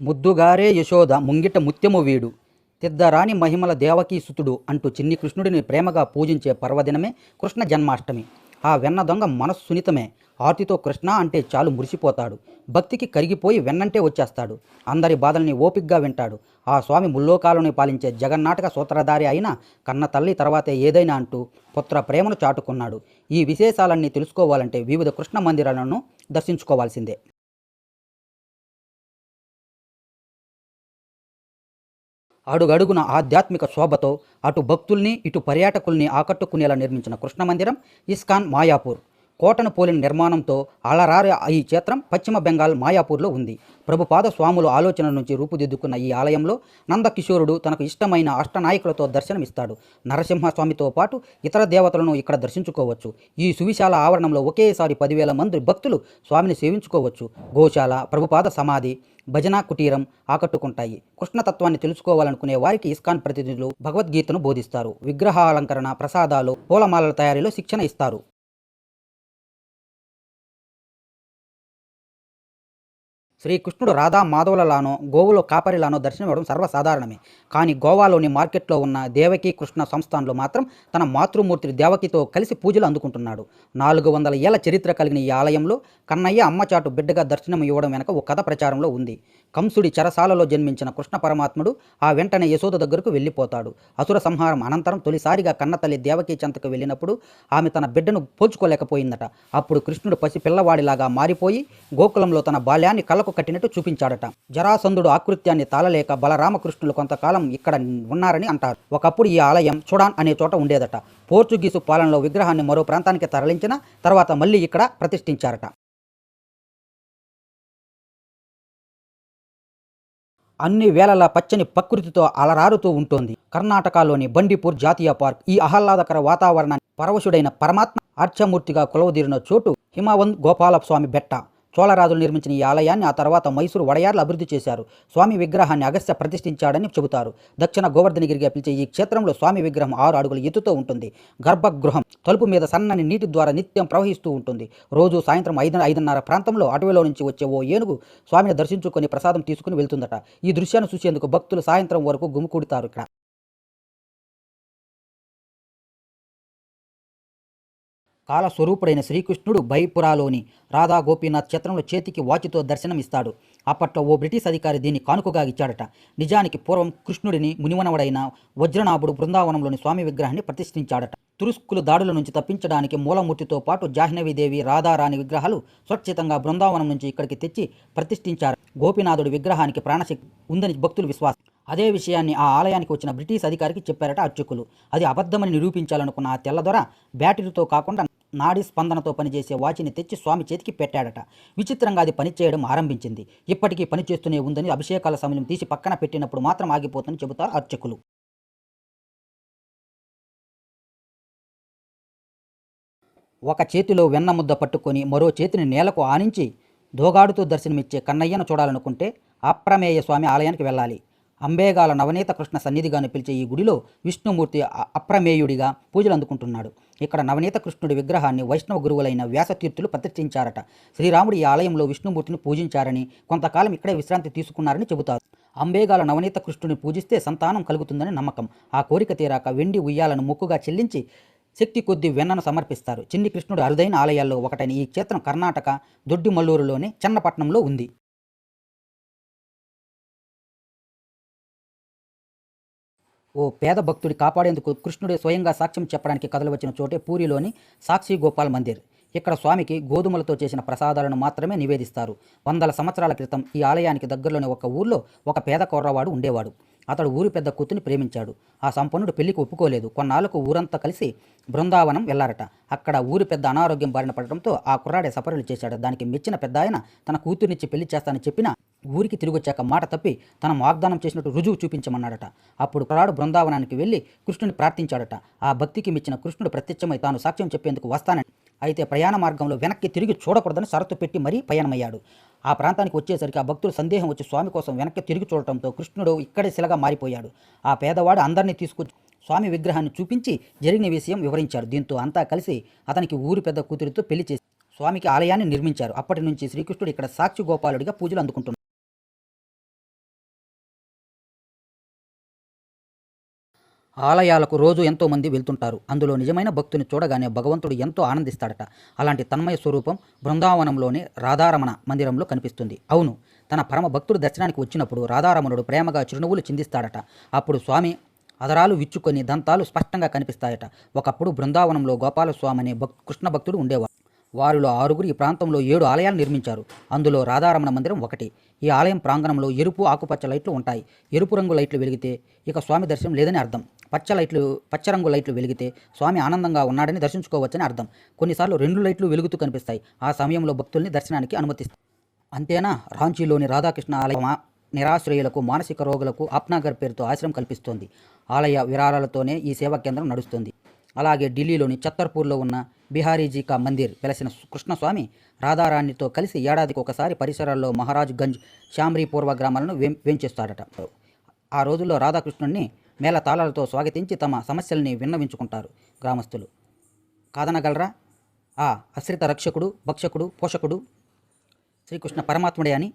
ముద్దుగారే యశోద ముంగిట ముత్యము వీడు. తిద్దరాని మహిమల దేవకీసుతుడు అంటూ చిన్ని కృష్ణుడిని ప్రేమగా పూజించే పర్వదినమే కృష్ణ జన్మాష్టమి. ఆ వెన్న దొంగ మనస్సు సున్నితమే. ఆర్తితో కృష్ణ అంటే చాలు మురిసిపోతాడు. భక్తికి కరిగిపోయి వెన్నంటే వచ్చేస్తాడు. అందరి బాధల్ని ఓపిగ్గా వింటాడు. ఆ స్వామి ముల్లోకాలను పాలించే జగన్నాటక సూత్రధారి అయిన కన్న తల్లి తర్వాతే ఏదైనా అంటూ పుత్ర ప్రేమను చాటుకున్నాడు. ఈ విశేషాలన్నీ తెలుసుకోవాలంటే వివిధ కృష్ణ మందిరాలను దర్శించుకోవాల్సిందే. అడుగడుగున ఆధ్యాత్మిక శోభతో అటు భక్తుల్ని ఇటు పర్యాటకుల్ని ఆకట్టుకునేలా నిర్మించిన కృష్ణ మందిరం ఇస్కాన్ మాయాపూర్. కోటను పోలిన నిర్మాణంతో అలరారి ఈ క్షేత్రం పశ్చిమ బెంగాల్ మాయాపూర్లో ఉంది. ప్రభుపాద స్వాముల ఆలోచన నుంచి రూపుదిద్దుకున్న ఈ ఆలయంలో నందకిషోరుడు తనకు ఇష్టమైన అష్టనాయకులతో దర్శనమిస్తాడు. నరసింహస్వామితో పాటు ఇతర దేవతలను ఇక్కడ దర్శించుకోవచ్చు. ఈ సువిశాల ఆవరణంలో ఒకేసారి పదివేల మంది భక్తులు స్వామిని సేవించుకోవచ్చు. గోశాల ప్రభుపాద సమాధి భజన కుటీరం ఆకట్టుకుంటాయి. కృష్ణతత్వాన్ని తెలుసుకోవాలనుకునే వారికి ఇస్కాన్ ప్రతినిధులు భగవద్గీతను బోధిస్తారు. విగ్రహాలంకరణ ప్రసాదాలు పూలమాలల తయారీలో శిక్షణ ఇస్తారు. శ్రీకృష్ణుడు రాధా మాధవులలానో గోవులో కాపరిలానో దర్శనమివ్వడం సర్వసాధారణమే. కానీ గోవాలోని మార్కెట్లో ఉన్న దేవకీ కృష్ణ సంస్థానంలో మాత్రం తన మాతృమూర్తి దేవకితో కలిసి పూజలు అందుకుంటున్నాడు. నాలుగు వందల ఏళ్ళ చరిత్ర కలిగిన ఈ ఆలయంలో కన్నయ్య అమ్మచాటు బిడ్డగా దర్శనం ఇవ్వడం వెనక ఒక కథ ప్రచారంలో ఉంది. కంసుడి చెరసాలలో జన్మించిన కృష్ణ పరమాత్ముడు ఆ వెంటనే యశోద దగ్గరకు వెళ్ళిపోతాడు. అసుర సంహారం అనంతరం తొలిసారిగా కన్నతల్లి దేవకీ చెంతకు వెళ్ళినప్పుడు ఆమె తన బిడ్డను పోల్చుకోలేకపోయిందట. అప్పుడు కృష్ణుడు పసి పిల్లవాడిలాగా మారిపోయి గోకులంలో తన బాల్యాన్ని కళ్ళకు కట్టినట్టు చూపించాడట. జరాసంధుడు ఆకృత్యాన్ని తాళలేక బలరామకృష్ణులు కొంతకాలం ఇక్కడ ఉన్నారని అంటారు. ఒకప్పుడు ఈ ఆలయం చూడాన్ అనే చోట ఉండేదట. పోర్చుగీసు పాలనలో విగ్రహాన్ని మరో ప్రాంతానికి తరలించిన తర్వాత మళ్ళీ ఇక్కడ ప్రతిష్ఠించారట. అన్ని వేళలా పచ్చని ప్రకృతితో అలరారుతూ ఉంటుంది. కర్ణాటకలోని బండిపూర్ జాతీయ పార్క్ ఈ ఆహ్లాదకర వాతావరణాన్ని పరవశుడైన పరమాత్మ అర్చమూర్తిగా కొలవదీరిన చోటు హిమవంత్ గోపాలస్వామి బెట్ట. చోళరాజులు నిర్మించిన ఈ ఆలయాన్ని ఆ తర్వాత మైసూరు వడయార్లు అభివృద్ధి చేశారు. స్వామి విగ్రహాన్ని అగస్త్య ప్రతిష్ఠించాడని చెబుతారు. దక్షిణ గోవర్ధనగిరిగా పిలిచే ఈ క్షేత్రంలో స్వామి విగ్రహం ఆరు అడుగుల ఎత్తుతో ఉంటుంది. గర్భగృహం తలుపు మీద సన్నని నీటి ద్వారా నిత్యం ప్రవహిస్తూ ఉంటుంది. రోజు సాయంత్రం ఐదు ఐదున్నర ప్రాంతంలో అటవీలో నుంచి వచ్చే ఓ ఏనుగు స్వామిని దర్శించుకొని ప్రసాదం తీసుకుని వెళ్తుందట. ఈ దృశ్యాన్ని చూసేందుకు భక్తులు సాయంత్రం వరకు గుమికూడుతారు ఇక్కడ. కాలస్వరూపుడైన శ్రీకృష్ణుడు బైపురాలోని రాధా గోపీనాథ్ క్షేత్రంలో చేతికి వాచితో దర్శనమిస్తాడు. అప్పట్లో ఓ బ్రిటిష్ అధికారి దీన్ని కానుకగా ఇచ్చాడట నిజానికి పూర్వం కృష్ణుడిని మునివనవడైన వజ్రనాభుడు బృందావనంలోని స్వామి విగ్రహాన్ని ప్రతిష్ఠించాడట. తురుస్కులు దాడుల నుంచి తప్పించడానికి మూలమూర్తితో పాటు జాహ్నవీదేవి రాధారాణి విగ్రహాలు స్వచ్ఛితంగా బృందావనం నుంచి ఇక్కడికి తెచ్చి ప్రతిష్ఠించారు. గోపీనాథుడి విగ్రహానికి ప్రాణశక్తి ఉందని భక్తులు విశ్వాసం. అదే విషయాన్ని ఆ ఆలయానికి వచ్చిన బ్రిటిష్ అధికారికి చెప్పారట అర్చకులు. అది అబద్ధమని నిరూపించాలనుకున్న ఆ తెల్లదొర బ్యాటరీతో కాకుండా నాడి స్పందనతో పనిచేసే వాచిని తెచ్చి స్వామి చేతికి పెట్టాడట. విచిత్రంగా అది పనిచేయడం ఆరంభించింది. ఇప్పటికీ పనిచేస్తూనే ఉందని అభిషేకాల సమయం తీసి పక్కన పెట్టినప్పుడు మాత్రం ఆగిపోతుందని చెబుతారు అర్చకులు. ఒక చేతిలో వెన్న ముద్ద పట్టుకొని మరో చేతిని నేలకు ఆనించి దోగాడుతూ దర్శనమిచ్చే కన్నయ్యను చూడాలనుకుంటే అప్రమేయ స్వామి ఆలయానికి వెళ్ళాలి. అంబేగాల నవనీత కృష్ణ సన్నిధిగాను పిలిచే ఈ గుడిలో విష్ణుమూర్తి అప్రమేయుడిగా పూజలు అందుకుంటున్నాడు. ఇక్కడ నవనీత కృష్ణుడి విగ్రహాన్ని వైష్ణవ గురువులైన వ్యాసతీర్థులు ప్రతిష్ఠించారట. శ్రీరాముడు ఈ ఆలయంలో విష్ణుమూర్తిని పూజించారని కొంతకాలం ఇక్కడే విశ్రాంతి తీసుకున్నారని చెబుతారు. అంబేగాల నవనీత కృష్ణుని పూజిస్తే సంతానం కలుగుతుందని నమ్మకం. ఆ కోరిక తీరాక వెండి ఉయ్యాలను మొక్కుగా చెల్లించి శక్తి కొద్ది వెన్నను సమర్పిస్తారు. చిన్ని కృష్ణుడు అరుదైన ఆలయాల్లో ఒకటైన ఈ క్షేత్రం కర్ణాటక దొడ్డిమల్లూరులోని చన్నపట్నంలో ఉంది. ఓ పేద భక్తుడి కాపాడేందుకు కృష్ణుడే స్వయంగా సాక్ష్యం చెప్పడానికి కథలు వచ్చిన చోటే పూరిలోని సాక్షి గోపాల్ మందిర్. ఇక్కడ స్వామికి గోధుమలతో చేసిన ప్రసాదాలను మాత్రమే నివేదిస్తారు. వందల సంవత్సరాల క్రితం ఈ ఆలయానికి దగ్గరలోని ఒక ఊర్లో ఒక పేద కుర్రవాడు ఉండేవాడు. అతడు ఊరి పెద్ద కూతుని ప్రేమించాడు. ఆ సంపన్నుడు పెళ్ళికి ఒప్పుకోలేదు. కొన్నాళ్ళకు ఊరంతా కలిసి బృందావనం వెళ్ళారట. అక్కడ ఊరి పెద్ద అనారోగ్యం బారిన పడటంతో ఆ కుర్రాడే సఫరులు చేశాడు. దానికి మెచ్చిన పెద్ద ఆయన తన కూతుర్నిచ్చి పెళ్ళి చేస్తానని చెప్పినా ఊరికి తిరిగొచ్చాక మాట తప్పి తన వాగ్దానం చేసినట్టు రుజువు చూపించమన్నాడట. అప్పుడు కుర్రాడు బృందావనానికి వెళ్ళి కృష్ణుని ప్రార్థించాడట. ఆ భక్తికి మెచ్చిన కృష్ణుడు ప్రత్యక్షమై తాను సాక్ష్యం చెప్పేందుకు వస్తానని. అయితే ప్రయాణ మార్గంలో వెనక్కి తిరిగి చూడకూడదని షరతు పెట్టి మరీ పయనమయ్యాడు. ఆ ప్రాంతానికి వచ్చేసరికి ఆ భక్తుడు సందేహం వచ్చి స్వామి కోసం వెనక్కి తిరిగి చూడటంతో కృష్ణుడు ఇక్కడే శిలగా మారిపోయాడు. ఆ పేదవాడు అందరినీ తీసుకొచ్చి స్వామి విగ్రహాన్ని చూపించి జరిగిన విషయం వివరించాడు. దీంతో అంతా కలిసి అతనికి ఊరి పెద్ద కూతురితో పెళ్ళి చేసి స్వామికి ఆలయాన్ని నిర్మించారు. అప్పటి నుంచి శ్రీకృష్ణుడు ఇక్కడ సాక్షి గోపాలుడిగా పూజలు అందుకుంటున్నారు ఆలయాలకు రోజు ఎంతో మంది వెళ్తుంటారు. అందులో నిజమైన భక్తుని చూడగానే భగవంతుడు ఎంతో ఆనందిస్తాడట. అలాంటి తన్మయ స్వరూపం బృందావనంలోని రాధారమణ మందిరంలో కనిపిస్తుంది. అవును తన పరమ భక్తుడు దర్శనానికి వచ్చినప్పుడు రాధారమణుడు ప్రేమగా చిరునవ్వులు చిందిస్తాడట. అప్పుడు స్వామి అదరాలు విచ్చుకొని దంతాలు స్పష్టంగా కనిపిస్తాయట. ఒకప్పుడు బృందావనంలో గోపాలస్వామి అనే భక్ కృష్ణ భక్తుడు ఉండేవారు వారిలో ఆరుగురు ఈ ప్రాంతంలో ఏడు ఆలయాలు నిర్మించారు. అందులో రాధారమణ మందిరం ఒకటి. ఈ ఆలయం ప్రాంగణంలో ఎరుపు ఆకుపచ్చ లైట్లు ఉంటాయి. ఎరుపు రంగు లైట్లు వెలిగితే ఇక స్వామి దర్శనం లేదని అర్థం. పచ్చ లైట్లు పచ్చ రంగు లైట్లు వెలిగితే స్వామి ఆనందంగా ఉన్నాడని దర్శించుకోవచ్చని అర్థం. కొన్నిసార్లు రెండు లైట్లు వెలుగుతూ కనిపిస్తాయి. ఆ సమయంలో భక్తుల్ని దర్శనానికి అనుమతిస్తాయి. అంతేనా? రాంచీలోని రాధాకృష్ణ ఆలయం నిరాశ్రయులకు మానసిక రోగులకు ఆప్నాగర్ పేరుతో ఆశ్రయం కల్పిస్తోంది. ఆలయ విరాళాలతోనే ఈ సేవా కేంద్రం నడుస్తుంది. అలాగే ఢిల్లీలోని చత్తర్పూర్లో ఉన్న బిహారీజీ కా మందిర్ వెలసిన కృష్ణస్వామి రాధారాణితో కలిసి ఏడాదికి ఒకసారి పరిసరాల్లో మహారాజ్ గంజ్ శామ్రీ పూర్వ గ్రామాలను వేం వేంచేస్తాడట. ఆ రోజుల్లో రాధాకృష్ణుణ్ణి మేళ తాళాలతో స్వాగతించి తమ సమస్యల్ని విన్నవించుకుంటారు గ్రామస్తులు. కాదనగలరా? ఆ అశ్రిత రక్షకుడు భక్షకుడు పోషకుడు శ్రీకృష్ణ పరమాత్ముడే అని